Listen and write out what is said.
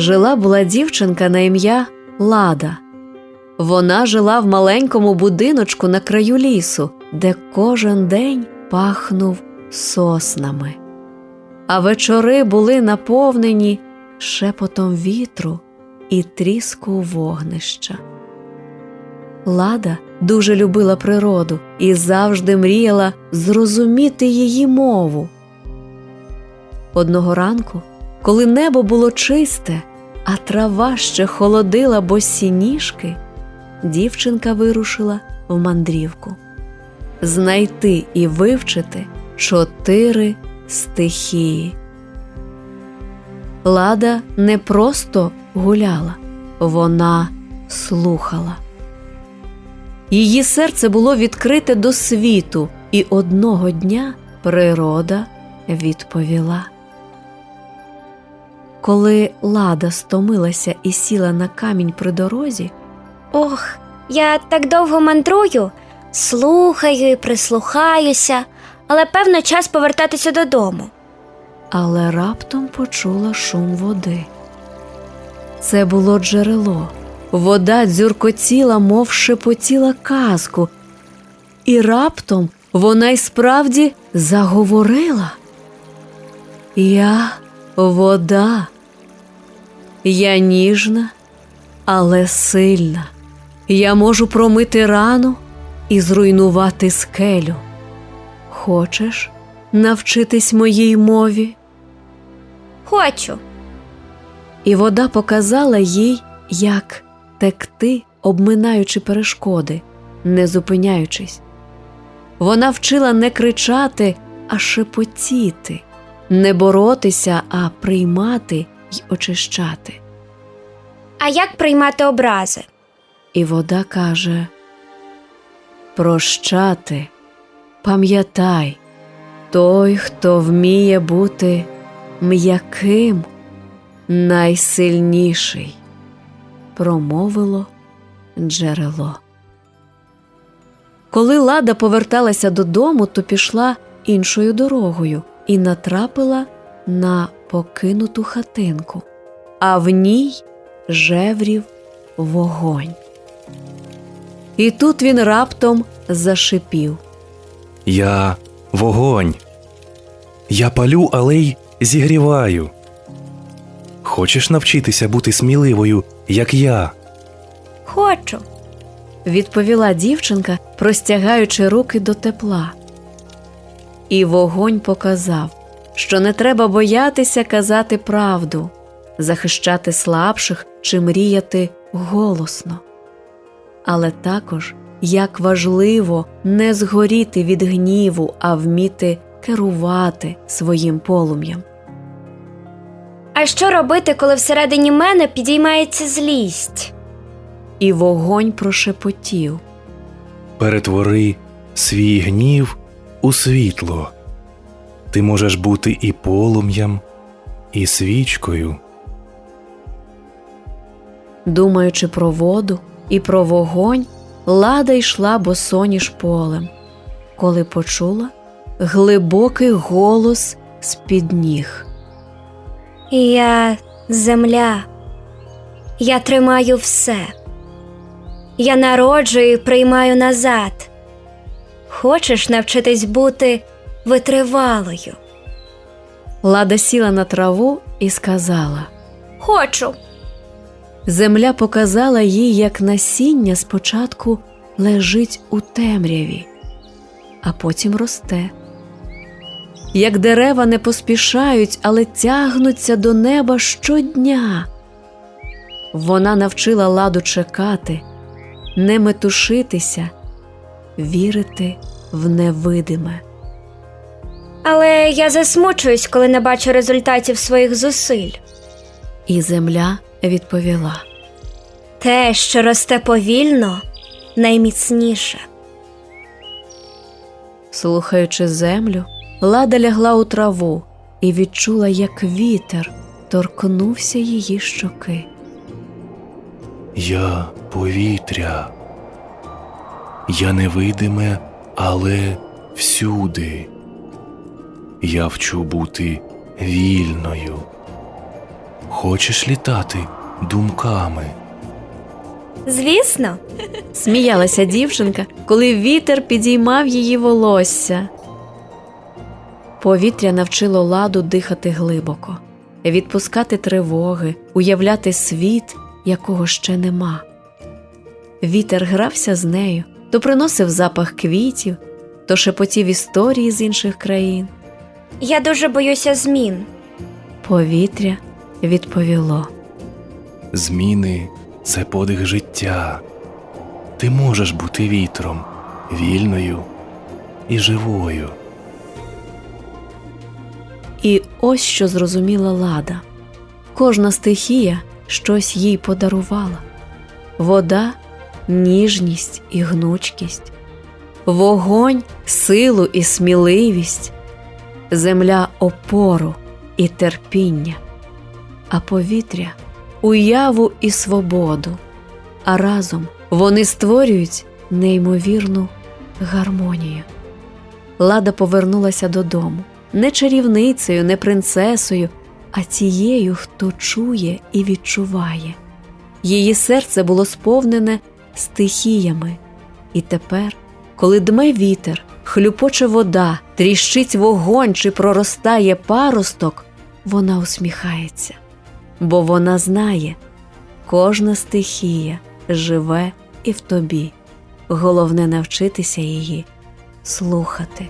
жила була дівчинка на ім'я Лада. Вона жила в маленькому будиночку на краю лісу, де кожен день пахнув соснами. А вечори були наповнені шепотом вітру і тріску вогнища. Лада дуже любила природу і завжди мріяла зрозуміти її мову. Одного ранку, коли небо було чисте, а трава ще холодила босі ніжки, дівчинка вирушила в мандрівку знайти і вивчити чотири стихії. Лада не просто гуляла, вона слухала. Її серце було відкрите до світу, і одного дня природа відповіла. Коли лада стомилася і сіла на камінь при дорозі, Ох, я так довго мандрую, слухаю і прислухаюся, але певно час повертатися додому. але раптом почула шум води. Це було джерело. Вода дзюркотіла, мов шепотіла казку, і раптом вона й справді заговорила. Я вода. Я ніжна, але сильна. Я можу промити рану і зруйнувати скелю. Хочеш навчитись моїй мові? Хочу. І вода показала їй, як текти, обминаючи перешкоди, не зупиняючись. Вона вчила не кричати, а шепотіти, не боротися, а приймати й очищати. А як приймати образи? І вода каже Прощати, пам'ятай, той, хто вміє бути м'яким, найсильніший, промовило джерело. Коли лада поверталася додому, то пішла іншою дорогою і натрапила на покинуту хатинку, а в ній жеврів вогонь. І тут він раптом зашипів. Я вогонь. Я палю, але й зігріваю. Хочеш навчитися бути сміливою, як я? Хочу. відповіла дівчинка, простягаючи руки до тепла. І вогонь показав, що не треба боятися казати правду, захищати слабших чи мріяти голосно. Але також як важливо не згоріти від гніву, а вміти керувати своїм полум'ям. А що робити, коли всередині мене підіймається злість? І вогонь прошепотів. Перетвори свій гнів у світло. Ти можеш бути і полум'ям, і свічкою. Думаючи про воду і про вогонь, лада йшла босоніж полем, коли почула глибокий голос з-під ніг. Я земля. Я тримаю все. Я народжую і приймаю назад. Хочеш навчитись бути витривалою? Лада сіла на траву і сказала. Хочу. Земля показала їй, як насіння спочатку лежить у темряві, а потім росте. Як дерева не поспішають, але тягнуться до неба щодня. Вона навчила ладу чекати, не метушитися, вірити в невидиме. Але я засмучуюсь, коли не бачу результатів своїх зусиль. І земля відповіла. Те, що росте повільно, найміцніше. Слухаючи землю, лада лягла у траву і відчула, як вітер торкнувся її щоки. Я повітря. Я невидиме, але всюди. Я вчу бути вільною. Хочеш літати думками? Звісно, Сміялася дівчинка, коли вітер підіймав її волосся. Повітря навчило ладу дихати глибоко, відпускати тривоги, уявляти світ, якого ще нема. Вітер грався з нею, то приносив запах квітів, то шепотів історії з інших країн. Я дуже боюся змін. Повітря відповіло. Зміни це подих життя. Ти можеш бути вітром, вільною і живою. І ось що зрозуміла лада. Кожна стихія щось їй подарувала вода ніжність і гнучкість, вогонь силу і сміливість, земля опору і терпіння, а повітря уяву і свободу. А разом вони створюють неймовірну гармонію. Лада повернулася додому не чарівницею, не принцесою, а тією, хто чує і відчуває. Її серце було сповнене стихіями, і тепер, коли дме вітер, хлюпоче вода, тріщить вогонь чи проростає паросток, вона усміхається, бо вона знає, кожна стихія живе і в тобі. Головне навчитися її слухати.